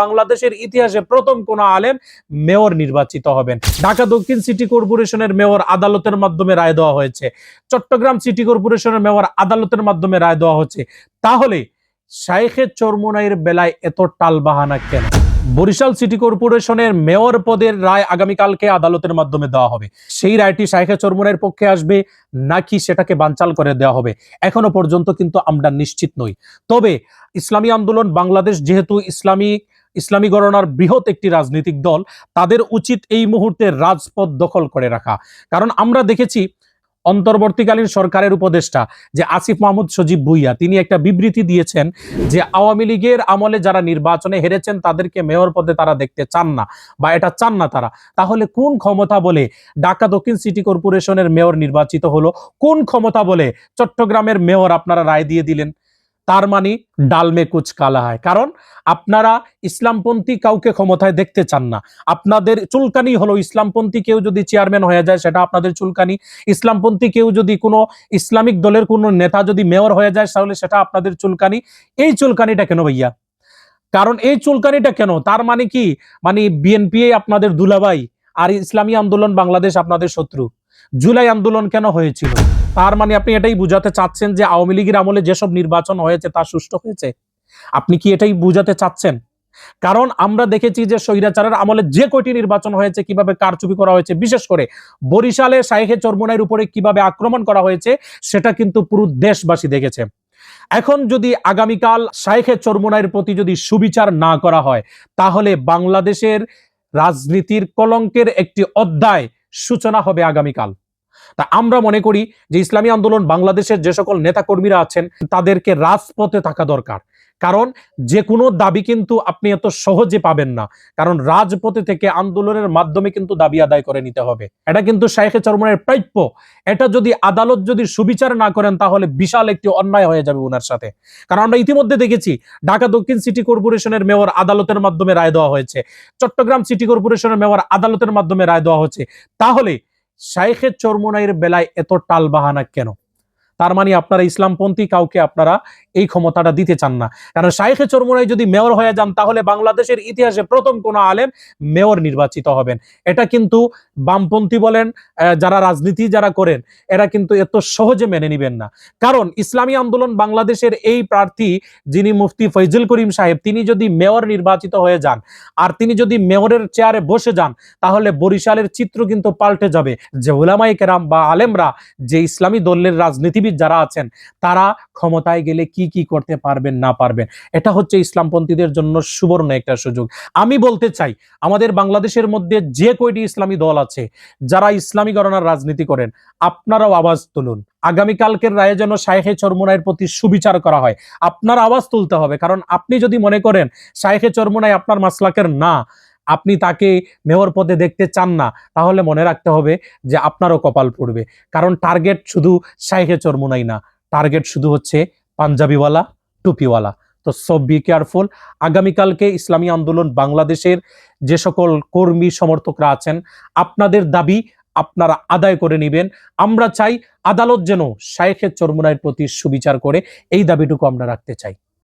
বাংলাদেশের ইতিহাসে প্রথম কোন আলেম মেয়র নির্বাচিত হবেন। ঢাকা দক্ষিণ সিটি কর্পোরেশনের মেয়র আদালতের মাধ্যমে রায় দেওয়া হয়েছে। চট্টগ্রাম সিটি কর্পোরেশনের মেয়র আদালতের মাধ্যমে রায় দেওয়া হচ্ছে। তাহলে শাইখে চরমুনাইয়ের বেলায় এত টালবাহানা কেন? বরিশাল সিটি কর্পোরেশনের মেয়র পদের রায় আগামীকালকে আদালতের মাধ্যমে দেওয়া হবে। সেই রায়টি শাইখে চরমুনাইয়ের পক্ষে আসবে নাকি সেটাকে বানচাল করে দেওয়া হবে? এখনও পর্যন্ত কিন্তু আমরা নিশ্চিত নই। তবে ইসলামী আন্দোলন বাংলাদেশ যেহেতু ইসলামী ইসলামী গণনার বৃহৎ একটি রাজনৈতিক দল, তাদের উচিত এই মুহূর্তে রাজপথ দখল করে রাখা। কারণ আমরা দেখেছি অন্তর্বর্তীকালীন সরকারের উপদেষ্টা, যে আসিফ মাহমুদ সজীব ভুইয়া, তিনি একটা বিবৃতি দিয়েছেন যে আওয়ামী লীগের আমলে যারা নির্বাচনে হেরেছেন, তাদেরকে মেয়র পদে তারা দেখতে চান না, বা এটা চান না তারা। তাহলে কোন ক্ষমতা বলে ঢাকা দক্ষিণ সিটি কর্পোরেশনের মেয়র নির্বাচিত হলো? কোন ক্ষমতা বলে চট্টগ্রামের মেয়র আপনারা রায় দিয়ে দিলেন? তার মানে ডালমে কুচ কালা হয়। কারণ আপনারা ইসলামপন্থী কাউকে ক্ষমতায় দেখতে চান না। আপনাদের চুলকানি হলো, ইসলামপন্থী কেউ যদি চেয়ারম্যান হয়ে যায়, সেটা আপনাদের চুলকানি। ইসলামপন্থী কেউ যদি কোনো ইসলামিক দলের কোনো নেতা যদি মেয়র হয়ে যায়, তাহলে সেটা আপনাদের চুলকানি। এই চুলকানিটা কেন ভাইয়া? কারণ এই চুলকানিটা কেন? তার মানে কি? মানে বিএনপি আপনাদের দুলাভাই, আর ইসলামী আন্দোলন বাংলাদেশ আপনাদের শত্রু। জুলাই আন্দোলন কেন হয়েছিল? তার মানে আপনি এটাই বুঝাতে চাচ্ছেন যে আওয়ামী লীগের আমলে যেসব নির্বাচন হয়েছে তা সুষ্ঠু হয়েছে? আপনি কি এটাই বুঝাতে চাচ্ছেন? কারণ আমরা দেখেছি যে স্বৈরাচারের আমলে যে কয়টি নির্বাচন হয়েছে, কীভাবে কারচুপি করা হয়েছে, বিশেষ করে বরিশালে শাইখে চরমুনাইয়ের উপরে কীভাবে আক্রমণ করা হয়েছে, সেটা কিন্তু পুরো দেশবাসী দেখেছে। এখন যদি আগামীকাল শাইখে চরমুনাইয়ের প্রতি যদি সুবিচার না করা হয়, তাহলে বাংলাদেশের রাজনীতির কলঙ্কের একটি অধ্যায় সূচনা হবে আগামীকাল। তা আমরা মনে করি যে ইসলামী আন্দোলন বাংলাদেশের যে সকল নেতাকর্মীরা আছেন, তাদেরকে রাজপথে থাকা দরকার। কারণ যে কোনো দাবি কিন্তু আপনি এত সহজে পাবেন না। কারণ রাজপথে থেকে আন্দোলনের মাধ্যমে কিন্তু দাবি আদায় করে নিতে হবে। এটা কিন্তু শাইখে চরমনের প্রাপ্য। এটা যদি আদালত যদি সুবিচার না করেন, তাহলে বিশাল একটি অন্যায় হয়ে যাবে ওনার সাথে। কারণ আমরা ইতিমধ্যে দেখেছি, ঢাকা দক্ষিণ সিটি কর্পোরেশনের মেয়র আদালতের মাধ্যমে রায় দেওয়া হয়েছে। চট্টগ্রাম সিটি কর্পোরেশনের মেয়র আদালতের মাধ্যমে রায় দেওয়া হচ্ছে। তাহলে শাইখে চরমোনাইয়ের বেলায় এত টালবাহানা কেন? তার মানে আপনারা ইসলামপন্থী কাউকে আপনারা এই ক্ষমতাটা দিতে চান না। কারণ শাইখে চরমনাই যদি মেয়র হয়ে যান, তাহলে বাংলাদেশের ইতিহাসে প্রথম কোন আলেম মেয়র নির্বাচিত হবেন। এটা কিন্তু বামপন্থী বলেন যারা রাজনীতি যারা করেন, এরা কিন্তু এত সহজে মেনে নিবেন না। কারণ ইসলামী আন্দোলন বাংলাদেশের এই প্রার্থী যিনি মুফতি ফৈজুল করিম সাহেব, তিনি যদি মেয়র নির্বাচিত হয়ে যান, আর তিনি যদি মেয়রের চেয়ারে বসে যান, তাহলে বরিশালের চিত্র কিন্তু পাল্টে যাবে। যে ওলামাই কেরাম বা আলেমরা যে ইসলামী দলের রাজনীতিবিদ যারা আছেন, তারা ক্ষমতায় গেলে কি কি করতে পারবেন, না পারবেন? এটা হচ্ছে ইসলামপন্থীদের জন্য সুবর্ণ একটা সুযোগ। আমি বলতে চাই, আমাদের বাংলাদেশের মধ্যে যে কয়টি ইসলামী দল আছে, যারা ইসলামী গণনার রাজনীতি করেন, আপনারাও আওয়াজ তুলুন। আগামীকালকের রায়ে যেন শাইখে চরমুনাইয়ের প্রতি সুবিচার করা হয়, আপনার আওয়াজ তুলতে হবে। কারণ আপনি যদি মনে করেন শাইখে চরমুনাই আপনার মাসলাকের না আপনি তাকে মেয়র পদে দেখতে চান না, তাহলে মনে রাখতে হবে যে আপনারও কপাল পড়বে। কারণ টার্গেট শুধু শাইখে চরমুনাই না, টার্গেট শুধু হচ্ছে পাঞ্জাবিওয়ালা, টুপিওয়ালা। তো সব বি কেয়ারফুল আগামীকালকে ইসলামী আন্দোলন বাংলাদেশের যে সকল কর্মী সমর্থকরা আছেন, আপনাদের দাবি আপনারা আদায় করে নেবেন। আমরা চাই আদালত যেন শাইখের চরমুনাইয়ের প্রতি সুবিচার করে, এই দাবিটুকু আমরা রাখতে চাই।